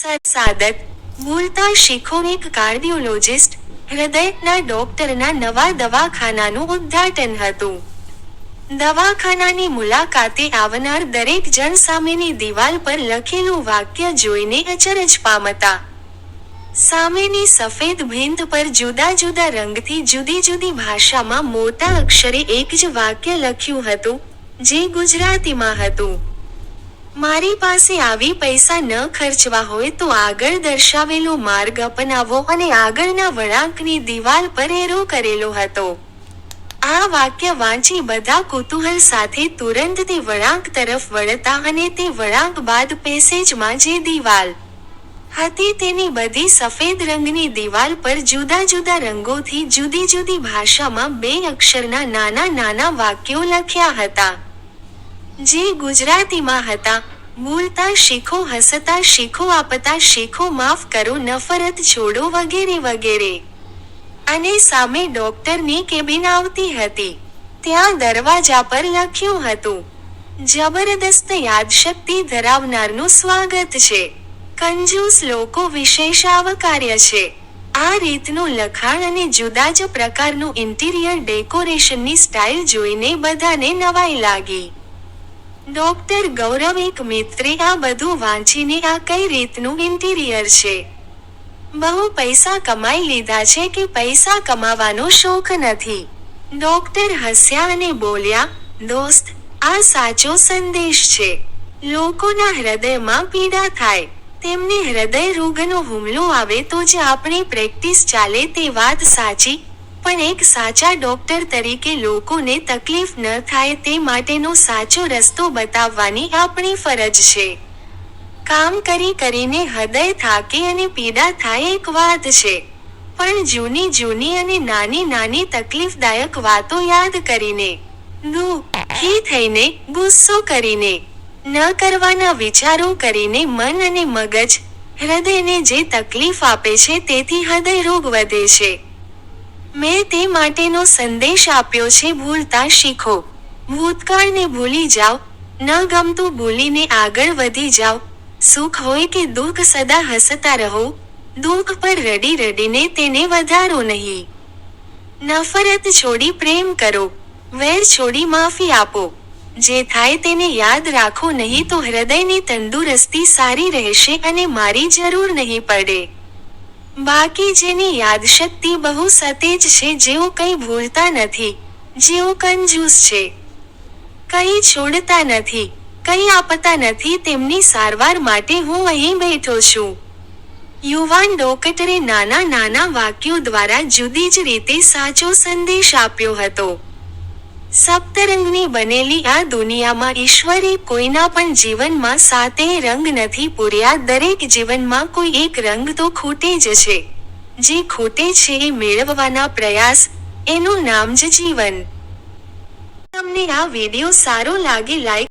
સાદત ભૂલતા શીખો કાર્ડિયોલોજિસ્ટ, હૃદયના ડોક્ટરના નવા દવાખાનાનું ઉદ્ઘાટન હતું. દવાખાનાની મુલાકાતે આવનાર દરેક જણ સામેની દિવાલ પર લખેલું વાક્ય જોઈને અચરજ પામતા. સામેની સફેદ ભીંત પર જુદા જુદા રંગથી જુદી જુદી ભાષામાં મોટા અક્ષરે એક જ વાક્ય લખ્યું હતું, જે ગુજરાતીમાં હતું. મારી પાસે આવી પૈસા ન ખર્ચવા હોય તો આગળ દર્શાવેલો માર્ગ અપનાવો અને આગળના વળાંકની દિવાલ પર એરો કરેલો હતો. આ વાક્ય વાંચી બધા કુતૂહલ સાથે તુરંત તે વળાંક તરફ વળતા અને તે વળાંક બાદ પેસેજમાં જે દિવાલ. હતી તેની બધી સફેદ રંગની દિવાલ પર જુદા જુદા રંગોથી જુદી જુદી ભાષામાં બે અક્ષરના નાના નાના વાક્યો લખ્યા હતા. જે ગુજરાતીમાં હતા. બોલતા શીખો, હસતા શીખો, આપતા શીખો, માફ કરો, નફરત છોડો વગેરે વગેરે. અને સામે ડોક્ટરની કેબિન આવતી હતી. ત્યાં દરવાજા પર લખ્યું હતું, જબરદસ્ત યાદશક્તિ ધરાવનારનું સ્વાગત છે. કંજૂસ લોકો વિશેષ આવકાર્ય છે. આ રીતનું લખાણ અને જુદા જ પ્રકારનું ઇન્ટિરિયર ડેકોરેશનની સ્ટાઇલ જોઈને બધાને નવાઈ લાગી. ડોક્ટર ગૌરવ એક મિત્રે આ બધું વાંચીને આ કઈ રીતનું ઇન્ટિરિયર છે? બહુ પૈસા કમાઈ લીધા છે કે પૈસા કમાવાનો શોખ નથી? ડોક્ટર હસ્યા અને બોલ્યા, દોસ્ત, આ સાચો સંદેશ છે. લોકોના હૃદયમાં પીડા થાય. તેમને હૃદય રોગનો હુમલો આવે તો જ આપણી પ્રેક્ટિસ ચાલે તે વાત સાચી પણ એક સાચા ડોક્ટર તરીકે લોકોને તકલીફ ન થાય તે માટેનો સાચો રસ્તો બતાવવાની આપણી ફરજ છે. કામ કરી કરીને હૃદય થાકે અને પીડા થાય એક વાત છે. પણ જૂની જૂની અને નાની નાની તકલીફદાયક વાતો યાદ કરીને દુઃખી થઈને ગુસ્સો કરીને, ન કરવાના વિચારો કરીને મન અને મગજ, હૃદયને જે તકલીફ આપે છે તેથી હૃદય રોગ વધે છે. મેં તે માટેનો સંદેશ આપ્યો છે, ભૂલતા શીખો. ભૂતકાળને ભૂલી જાઓ, ન ગમતું ભૂલીને આગળ વધી જાઓ. સુખ હોય કે દુઃખ સદા હસતા રહો, દુઃખ પર રડી રડીને તેને વધારો નહીં. નફરત છોડી પ્રેમ કરો, વેર છોડી માફી આપો. જે થાય તેને યાદ રાખો નહીં તો હૃદયની તંદુરસ્તી સારી રહેશે અને મારી જરૂર નહીં પડે. બાકી જેની યાદશક્તિ બહુ સતેજ છે, જેઓ કંઈ ભૂલતા નથી, જેઓ કંજૂસ છે. કંઈ છોડતા નથી, કંઈ આપતા નથી તેમની સારવાર માટે હું અહીં બેઠો છું. યુવાન ડોકટરે નાના નાના વાક્યો દ્વારા જુદી જ રીતે સાચો સંદેશ આપ્યો હતો. સપ્તરંગની બનેલી આ દુનિયામાં ઈશ્વરે કોઈના પણ જીવનમાં સાતેય રંગ નથી પૂર્યા. દરેક જીવનમાં કોઈ એક રંગ તો ખૂટે જ છે. જે ખૂટે છે એ મેળવવાના પ્રયાસ. એનું નામ જ જીવન. તમને આ વીડિયો સારો લાગે લાઈક